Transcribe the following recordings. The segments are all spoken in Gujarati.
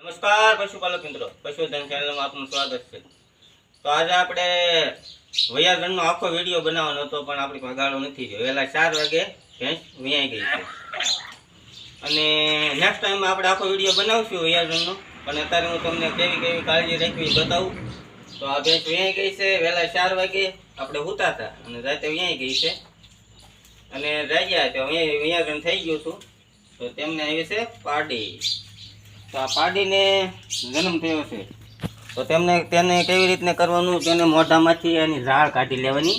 નમસ્કાર, પશુપાલક મિત્રો. પશુધન ચેનલમાં આપનું સ્વાગત છે. તો આજે આપણે વૈયાગણનો આખો વીડિયો બનાવવાનો હતો, પણ આપણી પગાડો નથી રહ્યો વહેલા ચાર વાગે ભેંસ વિયાઈ ગઈ છે. અને નેક્સ્ટ ટાઈમ આપણે આખો વીડિયો બનાવશું વૈયાગણનો પણ અત્યારે હું તમને કેવી કેવી કાળજી રાખવી બતાવું. તો આ ભેંસ વિયાઈ ગઈ છે, વહેલા ચાર વાગે આપણે ઉતા હતા અને રાતે વિયાઈ ગઈ છે. અને જાગ્યા તો વિયાગણ થઈ ગયું છું તો તેમને આવી છે પાડી. તો આ પાડીને જન્મ થયો છે. તો તેમને તેને કેવી રીતને કરવાનું? તેને મોઢામાંથી એની ઝાડ કાઢી લેવાની.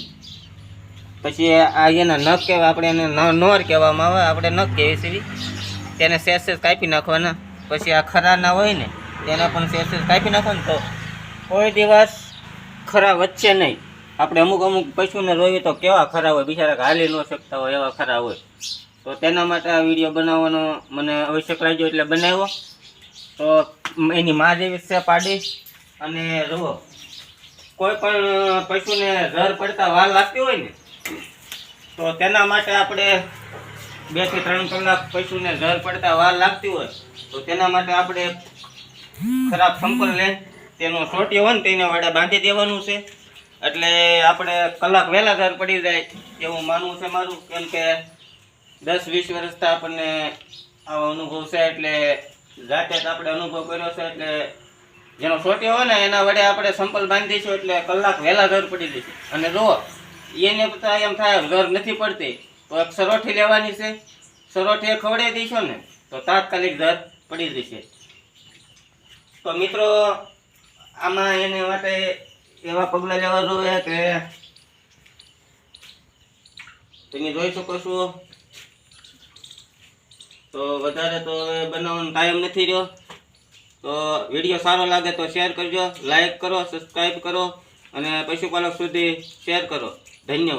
પછી આ એના નખ કહેવાય આપણે એને નોર કહેવામાં આવે, આપણે નખ કહેવી સીવી તેને સેસ સેસ કાપી નાખવાના. પછી આ ખરાના હોય ને, તેને પણ સેસ સેસ કાપી નાખવાનું. તો કોઈ દિવસ ખરા વચ્ચે નહીં. આપણે અમુક અમુક પશુને રોઈએ તો કેવા ખરા હોય? બિચારા હાલી ન શકતા હોય એવા ખરા હોય. તો તેના માટે આ વીડિયો બનાવવાનો મને આવશ્યક લાગ્યો એટલે બનાવ્યો. તો એની માં જેવી છે પાડી. અને જુઓ, કોઈ પણ પશુને ઝર પડતા વાર લાગતી હોય ને, તો તેના માટે આપણે બેથી ત્રણ કલાક પશુને ઝર પડતા વાર લાગતી હોય, તો તેના માટે આપણે ખરાબ સંપલ લે. તેનો સોટિયો હોય ને તેને વાડે બાંધી દેવાનું છે. એટલે આપણે કલાક વહેલા ઘર પડી જાય એવું માનવું છે મારું, કેમ કે દસ વીસ વર્ષથી આપણને આવો અનુભવ છે એટલે જાતે જ આપણે અનુભવ કર્યો છે એટલે જેનો સોટ્યો હોય ને એના વડે આપણે સંપલ બાંધી એટલે કલાક વહેલા ઘર પડી દઈશું અને જો એને બધા એમ થાય ઘર નથી પડતી. તો એક સરોઠી લેવાની છે. સરોઠી ખવડાવી દઈશો ને, તો તાત્કાલિક ઘર પડી જશે. તો મિત્રો, આમાં એને માટે એવા પગલાં લેવા જોઈએ કે તમે જોઈ શકો છો તો વધારે તો હવે બનાવવાનો ટાઈમ નથી રહ્યો. તો વીડિયો સારો લાગે તો શેર કરજો લાઈક કરો સબસ્ક્રાઈબ કરો, અને પશુપાલક સુધી શેર કરો. ધન્યવાદ.